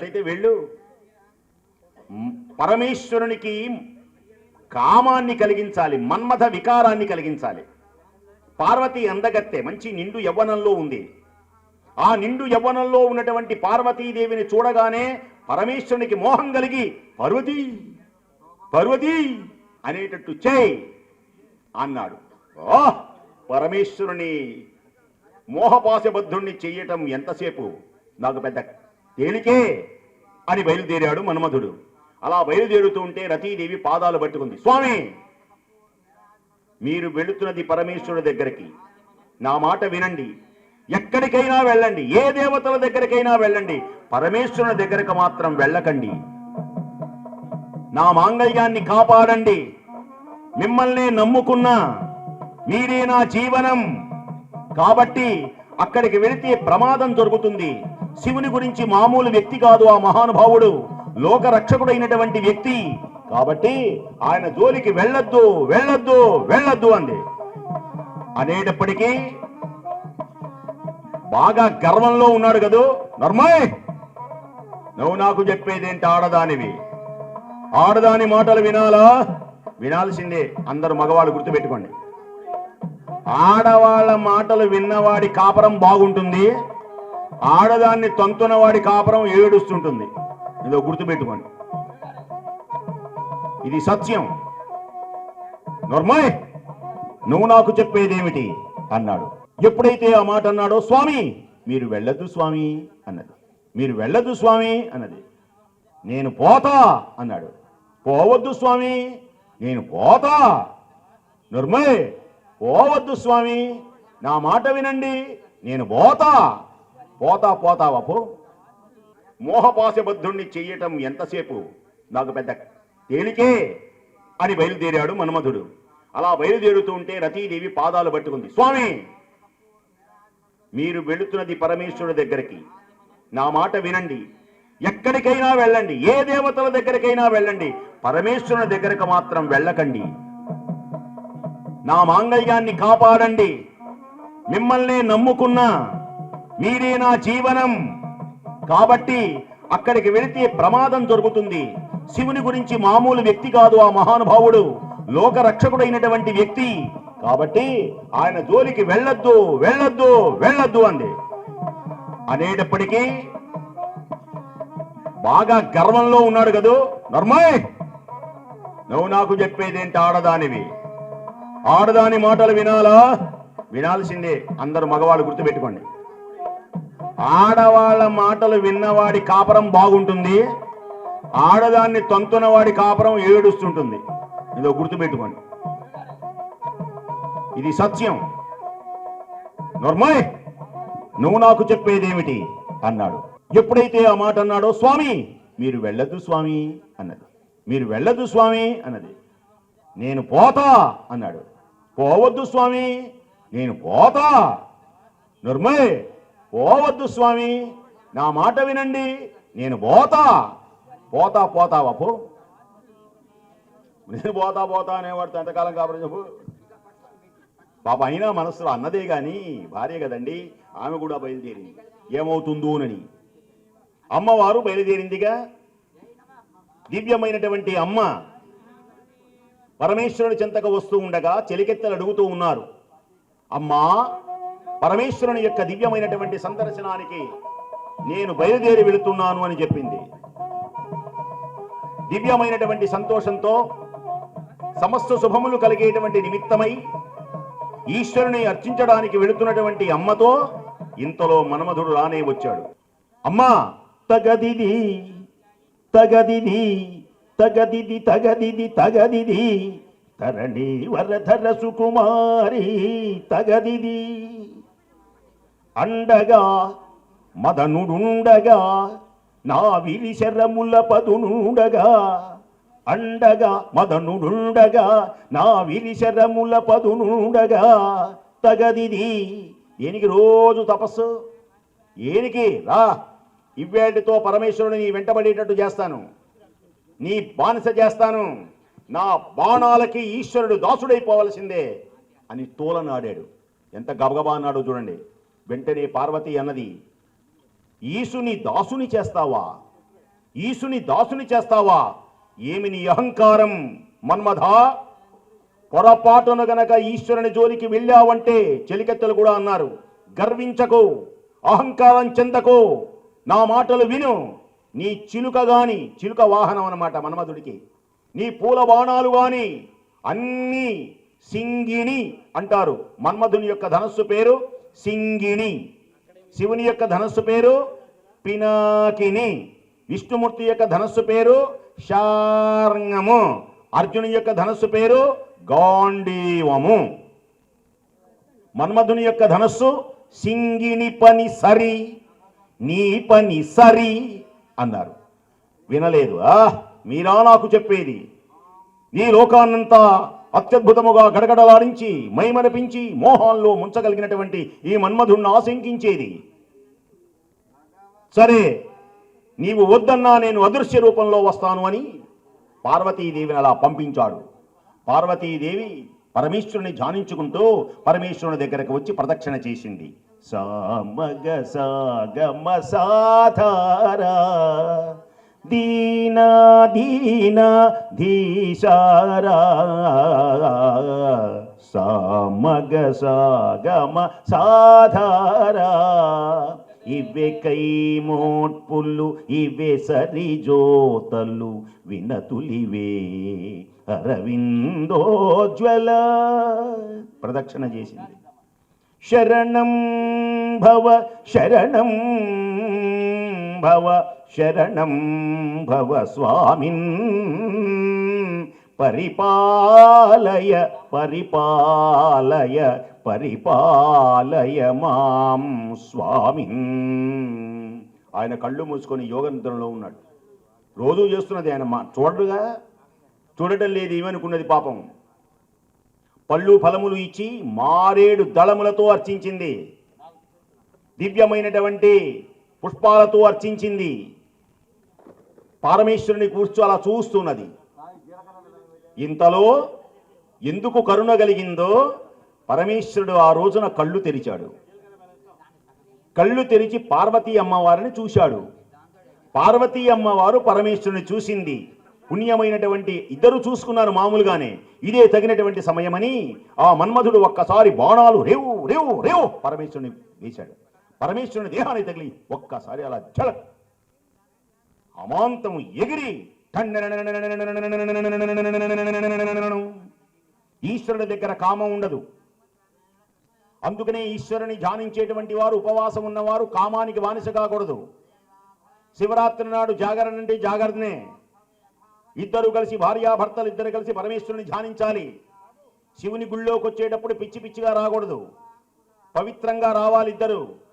అట్లయితే వెళ్ళు. పరమేశ్వరునికి కామాన్ని కలిగించాలి మన్మథ వికారాన్ని కలిగించాలి. పార్వతి అందగత్తె మంచి నిండు యవ్వనంలో ఉంది. ఆ నిండు యవ్వనంలో ఉన్నటువంటి పార్వతీదేవిని చూడగానే పరమేశ్వరునికి మోహం కలిగి పర్వతి పర్వతి అనేటట్టు చేయి అన్నాడు. ఓ పరమేశ్వరుని మోహపాశబద్ధుణ్ణి చేయటం ఎంతసేపు? నాకు పెద్ద తేలికే అని బయలుదేరాడు మన్మధుడు. అలా బయలుదేరుతూ ఉంటే రతీదేవి పాదాలు పట్టుకుంది. స్వామి! మీరు వెళుతున్నది పరమేశ్వరుడి దగ్గరికి. నా మాట వినండి. ఎక్కడికైనా వెళ్ళండి. ఏ దేవతల దగ్గరికైనా వెళ్ళండి. పరమేశ్వరుని దగ్గరకు మాత్రం వెళ్ళకండి. నా మాంగళ్యాన్ని కాపాడండి. మిమ్మల్నే నమ్ముకున్నా మీరే నా జీవనం. కాబట్టి అక్కడికి వెళితే ప్రమాదం జరుగుతుంది. శివుని గురించి మామూలు వ్యక్తి కాదు ఆ మహానుభావుడు లోక రక్షకుడైనటువంటి వ్యక్తి. కాబట్టి ఆయన జోలికి వెళ్ళొద్దు వెళ్ళొద్దు వెళ్ళొద్దు అంది. అనేటప్పటికీ బాగా గర్వంలో ఉన్నాడు కదూ? నర్మాయ్ నువ్వు నాకు చెప్పేదేంటి ఆడదానివి? ఆడదాని మాటలు వినాలా? వినాల్సిందే అందరు మగవాళ్ళు గుర్తుపెట్టుకోండి. ఆడవాళ్ళ మాటలు విన్నవాడి కాపరం బాగుంటుంది. ఆడదాన్ని తంతునవాడి కాపురం ఏడుస్తుంటుంది. ఇదో గుర్తుపెట్టుకోండి. ఇది సత్యం. నర్మాయ్ నువ్వు నాకు చెప్పేదేమిటి? అన్నాడు. ఎప్పుడైతే ఆ మాట అన్నాడో స్వామి మీరు వెళ్ళదు స్వామి అన్నది. మీరు వెళ్ళదు స్వామి అన్నది. నేను పోతా అన్నాడు. పోవద్దు స్వామి నేను పోతా. నిర్మయ్ పోవద్దు స్వామి నా మాట వినండి నేను పోతా. పోతా పోతా వపు. మోహపాశబద్ధుణ్ణి చెయ్యటం ఎంతసేపు? నాకు పెద్ద తేలికే అని బయలుదేరాడు మన్మధుడు. అలా బయలుదేరుతూ ఉంటే రతీదేవి పాదాలు పట్టుకుంది. స్వామి! మీరు వెళుతున్నది పరమేశ్వరుడి దగ్గరికి. నా మాట వినండి. ఎక్కడికైనా వెళ్ళండి. ఏ దేవతల దగ్గరికైనా వెళ్ళండి. పరమేశ్వరుని దగ్గరకు మాత్రం వెళ్ళకండి. నా మాంగళ్యాన్ని కాపాడండి. మిమ్మల్నే నమ్ముకున్నా మీరే నా జీవనం. కాబట్టి అక్కడికి వెళితే ప్రమాదం జరుగుతుంది. శివుని గురించి మామూలు వ్యక్తి కాదు ఆ మహానుభావుడు. లోక రక్షకుడైనటువంటి వ్యక్తి. కాబట్టి ఆయన జోలికి వెళ్ళొద్దు వెళ్ళొద్దు వెళ్ళొద్దు అంది. అనేటప్పటికీ బాగా గర్వంలో ఉన్నాడు కదూ? నర్మాయ్! నువ్వు నాకు చెప్పేదేంటి ఆడదానివి? ఆడదాని మాటలు వినాలా? వినాల్సిందే. అందరు మగవాళ్ళు గుర్తుపెట్టుకోండి. ఆడవాళ్ళ మాటలు విన్నవాడి కాపురం బాగుంటుంది. ఆడదాన్ని తంతునవాడి కాపురం ఏడుస్తుంటుంది. ఇదో గుర్తుపెట్టుకోండి. ఇది సత్యం. నర్మాయ్ నువ్వు నాకు చెప్పేదేమిటి? అన్నాడు. ఎప్పుడైతే ఆ మాట అన్నాడో స్వామి మీరు వెళ్ళదు స్వామి అన్నది. మీరు వెళ్ళదు స్వామి అన్నది. నేను పోతా అన్నాడు. పోవద్దు స్వామి నేను పోతా. నిర్మయ్ పోవద్దు స్వామి. నా మాట వినండి నేను పోతా. పోతా పోతా వపు. నేను పోతా పోతా అనేవాడు ఎంతకాలం కాబట్టి చెప్పు? పాప అయినా మనసులో అన్నదే కానీ భార్య కదండి ఆమె కూడా బయలుదేరింది. ఏమవుతుందోనని. అమ్మవారు బయలుదేరిందిగా. దివ్యమైనటువంటి అమ్మ పరమేశ్వరుని చెంతకు వస్తూ ఉండగా చెలికెత్తలు అడుగుతూ ఉన్నారు. అమ్మా పరమేశ్వరుని యొక్క దివ్యమైనటువంటి సందర్శనానికి నేను బయలుదేరి వెళుతున్నాను అని చెప్పింది. దివ్యమైనటువంటి సంతోషంతో సమస్త శుభములు కలిగేటువంటి నిమిత్తమై ఈశ్వరుని అర్చించడానికి వెళుతున్నటువంటి అమ్మతో ఇంతలో మన్మధుడు రానే వచ్చాడు. అమ్మా! తగదిది తగదిది తగదిది తగదిది తగదిది తరణి వరధర సుకుమారి తగదిది. అండగా మదనుడుండగా నా విరిశరముల పదునుండగా. అండగా మదనుడుండగా నా విరిశరముల పదునుండగా. తగదిది దేనికి రోజు తపస్సు? ఏనికి? రా ఇవ్వేటితో పరమేశ్వరుని నీ వెంటబడేటట్టు చేస్తాను. నీ బానిస చేస్తాను. నా బాణాలకి ఈశ్వరుడు దాసుడైపోవలసిందే అని తోలనాడాడు. ఎంత గబగబా అన్నాడు చూడండి. వెంటనే పార్వతి అన్నది ఈశుని దాసుని చేస్తావా? ఈశుని దాసుని చేస్తావా? ఏమి నీ అహంకారం మన్మధా పొరపాటున గనక ఈశ్వరుని జోలికి వెళ్ళావంటే చెలికెత్తలు కూడా అన్నారు. గర్వించకు అహంకారం చెందకు. నా మాటలు విను. నీ చిలుక గాని చిలుక వాహనం అన్నమాట మన్మధుడికి. నీ పూల బాణాలు గాని అన్నీ సింగిణి అంటారు. మన్మధుని యొక్క ధనస్సు పేరు సింగిణి. శివుని యొక్క ధనస్సు పేరు పినాకిని. విష్ణుమూర్తి యొక్క ధనస్సు పేరు శార్ంగము. అర్జుని యొక్క ధనస్సు పేరు గాండీవము మన్మధుని యొక్క ధనస్సు సింగిని పని సరి నీ పని సరి అన్నారు. వినలేదు. ఆ మీరా నాకు చెప్పేది? ఈ లోకాన్నంతా అత్యద్భుతముగా గడగడలాడించి మైమరపించి మోహాల్లో ముంచగలిగినటువంటి ఈ మన్మధుణ్ణి ఆశంకించేది. సరే నీవు వద్దన్నా నేను అదృశ్య రూపంలో వస్తాను అని పార్వతీదేవిని అలా పంపించాడు. పార్వతీదేవి పరమేశ్వరుని ధ్యానించుకుంటూ పరమేశ్వరుని దగ్గరకు వచ్చి ప్రదక్షిణ చేసింది. సామగ సాగమ సాధారా దీనా దీనా ధీశారా సామగ సాగమ సాధారా ఇవే కై మోట్పుల్లు ఇవే సరి జోతలు వినతులివే అరవిందోజ్వల ప్రదక్షిణ చేసింది। శరణం భవ శరణం భవ। శరణం భవ స్వామిన్ పరిపాలయ పరిపాలయ పరిపాలయ మాం స్వామిన్ ఆయన కళ్ళు మూసుకొని యోగ నిద్రలో ఉన్నాడు. రోజు చేస్తున్నది ఆయన మా చూడరుగా? చూడటం లేదు ఏమనుకున్నది పాపం? పళ్ళు ఫలములు ఇచ్చి మారేడు దళములతో అర్చించింది. దివ్యమైనటువంటి పుష్పాలతో అర్చించింది. పరమేశ్వరుని కూర్చో అలా చూస్తున్నది. ఇంతలో ఎందుకు కరుణ కలిగిందో పరమేశ్వరుడు ఆ రోజున కళ్ళు తెరిచాడు. కళ్ళు తెరిచి పార్వతీ అమ్మవారిని చూశాడు. పార్వతీ అమ్మవారు పరమేశ్వరుని చూసింది. పుణ్యమైనటువంటి ఇద్దరు చూసుకున్నారు మామూలుగానే. ఇదే తగినటువంటి సమయమని ఆ మన్మధుడు ఒక్కసారి బాణాలు రేవు రేవు రేవు పరమేశ్వరుని వేశాడు. పరమేశ్వరుని దేహాన్ని తగిలి ఒక్కసారి అలా జలక్ అమాంతము ఎగిరి ఈశ్వరుడి దగ్గర కామం ఉండదు అందుకనే ఈశ్వరుని ధ్యానించేటువంటి వారు ఉపవాసం ఉన్నవారు కామానికి బానిస కాకూడదు శివరాత్రి నాడు జాగరణ అంటే జాగరణే. ఇద్దరు కలిసి భార్యాభర్తలు ఇద్దరు కలిసి పరమేశ్వరుని ధ్యానించాలి. శివుని గుళ్ళోకి వచ్చేటప్పుడు పిచ్చి పిచ్చిగా రాకూడదు. పవిత్రంగా రావాలి ఇద్దరు.